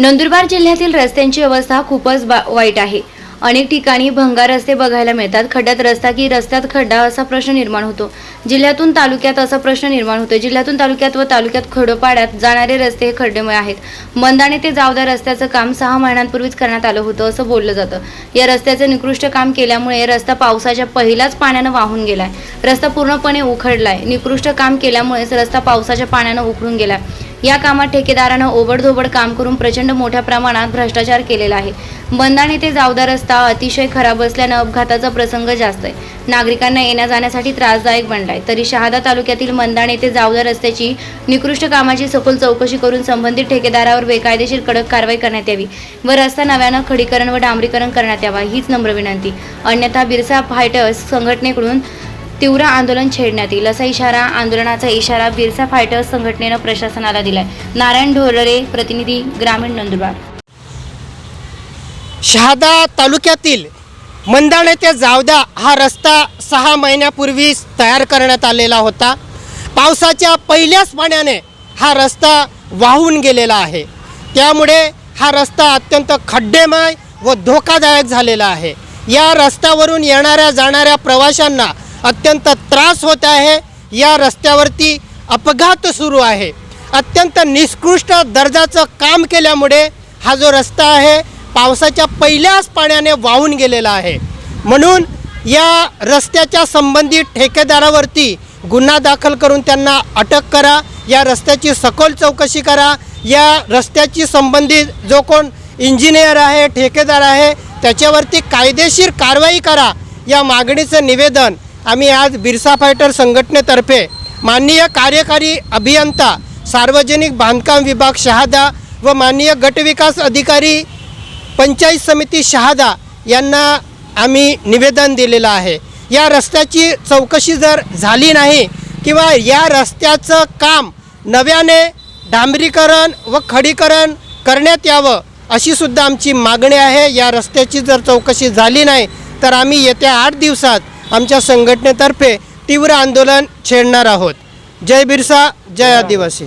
नंदुरबार जिल्ह्यातील रस्त्यांची अवस्था खूपच बा- वाईट आहे. अनेक ठिकाणी भंगार रस्ते बघायला मिळतात. खड्ड्यात रस्ता की रस्त्यात खड्डा असा प्रश्न निर्माण होतो. जिल्ह्यातून तालुक्यात असा प्रश्न निर्माण होतो जिल्ह्यातून तालुक्यात व तालुक्यात खडोपाड्यात जाणारे रस्ते हे खड्डेमय आहेत. मंदाणे ते जावदा रस्त्याचं काम सहा महिन्यांपूर्वीच करण्यात आलं होतं असं बोललं जातं. या रस्त्याचं निकृष्ट काम केल्यामुळे रस्ता पावसाच्या पहिल्याच पाण्यानं वाहून गेलाय. रस्ता पूर्णपणे उखडलाय. निकृष्ट काम केल्यामुळेच रस्ता पावसाच्या पाण्यानं उखडून गेलाय. या कामात ठेकेदारानं ओबडधोबड काम करून प्रचंड मोठ्या प्रमाणात भ्रष्टाचार केलेला आहे. बंधाणे ते जावदा रस्ता अतिशय खराब असल्यानं अपघाताचा प्रसंग जास्त आहे. नागरिकांना येण्या जाण्यासाठी त्रासदायक बनलाय तरी शहादा तालुक्यातील मंदाणे ते जावदा रस्त्याची निकृष्ट कामाची सखोल चौकशी करून संबंधित ठेकेदारावर बेकायदेशीर कडक कारवाई करण्यात यावी व रस्ता नव्यानं खडीकरण व डांबरीकरण करण्यात यावा हीच नम्र विनंती. अन्यथा बिरसा फायटर्स संघटनेकडून तीव्र आंदोलन छेडण्यात येईल असा इशारा आंदोलनाचा इशारा बिरसा फायटर्स संघटनेनं प्रशासनाला दिलाय. नारायण ढोलरे प्रतिनिधी ग्रामीण नंदुरबार. शहादा तालुक्यातील मंदाणे ते जावदा हा रस्ता सहा महिन्यापूर्वी तयार करण्यात आलेला होता. पावसाच्या पहिल्याच पाण्याने हा रस्ता वाहून गेलेला आहे. त्यामुळे हा रस्ता अत्यंत खड्डेमय व धोकादायक झालेला आहे. या रस्त्यावरून येणाऱ्या जाणाऱ्या प्रवाशांना अत्यंत त्रास होत आहे. या रस्त्यावरती अपघात सुरू आहे. अत्यंत निष्कृष्ट दर्जाचं काम केल्यामुळे हा जो रस्ता आहे पावसाच्या पहिल्याच पाण्याने वाहून गेलेला आहे. म्हणून या रस्त्याच्या संबंधित ठेकेदारावरती गुन्हा दाखल करून त्यांना अटक करा. या रस्त्याची सखोल चौकशी करा. या रस्त्याची संबंधित जो कोण इंजिनियर आहे ठेकेदार आहे त्याच्यावरती कायदेशीर कारवाई करा. या मागणीचं निवेदन आम्ही आज बिरसा फायटर संघटनेतर्फे माननीय कार्यकारी अभियंता सार्वजनिक बांधकाम विभाग शहादा व माननीय गटविकास अधिकारी पंचायत समिती शहादा यांना आम्ही निवेदन दिलेलं आहे. या रस्त्याची चौकशी जर झाली नाही किंवा या रस्त्याचं काम नव्याने डांबरीकरण व खडीकरण करण्यात यावं अशी सुद्धा आमची मागणी आहे. या रस्त्याची जर चौकशी झाली नाही तर आम्ही येत्या आठ दिवसात आमच्या संघटनेतर्फे तीव्र आंदोलन छेडणार आहोत. जय बिरसा जय आदिवासी.